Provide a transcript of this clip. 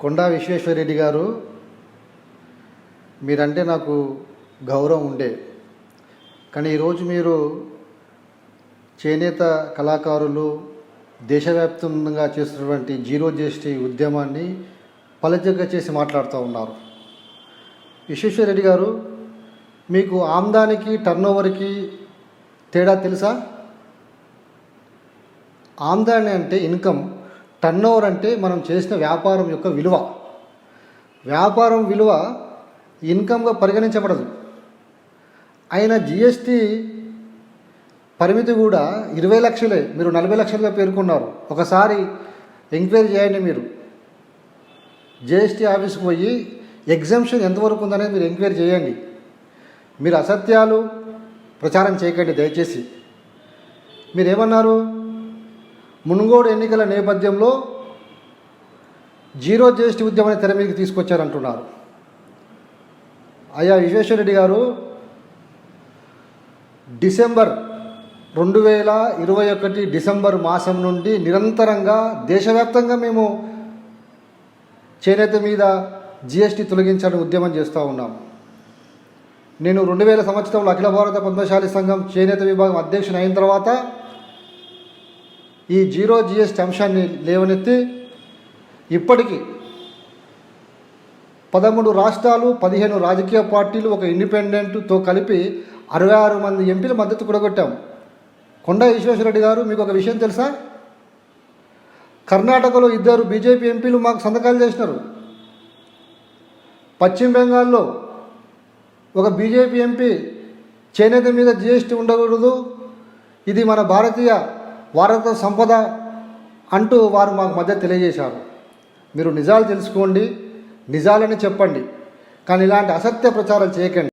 కొండా విశ్వేశ్వరరెడ్డి గారు మీరంటే నాకు గౌరవం ఉండే. కానీ ఈరోజు మీరు చేనేత కళాకారులు దేశవ్యాప్తంగా చేస్తున్నటువంటి జీరో జీఎస్టీ ఉద్యమాన్ని ఫలితంగా చేసి మాట్లాడుతూ ఉన్నారు. విశ్వేశ్వరరెడ్డి గారు మీకు ఆమ్దానికి టర్నోవర్కి తేడా తెలుసా? ఆమ్దాని అంటే ఇన్కమ్. టర్నోవర్ అంటే మనం చేసిన వ్యాపారం యొక్క విలువ. వ్యాపారం విలువ ఇన్కమ్గా పరిగణించబడదు. ఆయన జిఎస్టీ పరిమితి కూడా ఇరవై లక్షలే. మీరు నలభై లక్షలుగా పేర్కొన్నారు. ఒకసారి ఎంక్వైరీ చేయండి మీరు. జిఎస్టీ ఆఫీస్కి పోయి ఎగ్జామ్షన్ ఎంతవరకు ఉందనేది మీరు ఎంక్వైరీ చేయండి. మీరు అసత్యాలు ప్రచారం చేయకండి దయచేసి. మీరేమన్నారు? మునుగోడు ఎన్నికల నేపథ్యంలో జీరో జిఎస్టీ ఉద్యమాన్ని తెర మీదకి తీసుకొచ్చారంటున్నారు. అయ్యా విశ్వేశ్వరరెడ్డి గారు డిసెంబర్ రెండు వేల ఇరవై ఒకటి డిసెంబర్ మాసం నుండి నిరంతరంగా దేశవ్యాప్తంగా మేము చేనేత మీద జిఎస్టీ తొలగించాలని ఉద్యమం చేస్తూ ఉన్నాం. నేను రెండు వేల సంవత్సరంలో అఖిల భారత పద్మశాలి సంఘం చేనేత విభాగం అధ్యక్షుని అయిన తర్వాత ఈ జీరో జిఎస్టీ అంశాన్ని లేవనెత్తి ఇప్పటికీ పదమూడు రాష్ట్రాలు పదిహేను రాజకీయ పార్టీలు ఒక ఇండిపెండెంట్తో కలిపి అరవై ఆరు మంది ఎంపీల మద్దతు కూడగొట్టాం. కొండ విశ్వేశ్వరరెడ్డి గారు మీకు ఒక విషయం తెలుసా? కర్ణాటకలో ఇద్దరు బీజేపీ ఎంపీలు మాకు సంతకాలు చేసినారు. పశ్చిమ బెంగాల్లో ఒక బీజేపీ ఎంపీ చేనేత మీద జిఎస్టీ ఉండకూడదు. ఇది మన భారతీయ భారత సంపద అంటూ వారు మాకు మధ్య తెలియజేశారు. మీరు నిజాలు తెలుసుకోండి నిజాలని చెప్పండి కానీ ఇలాంటి అసత్య ప్రచారం చేయకండి.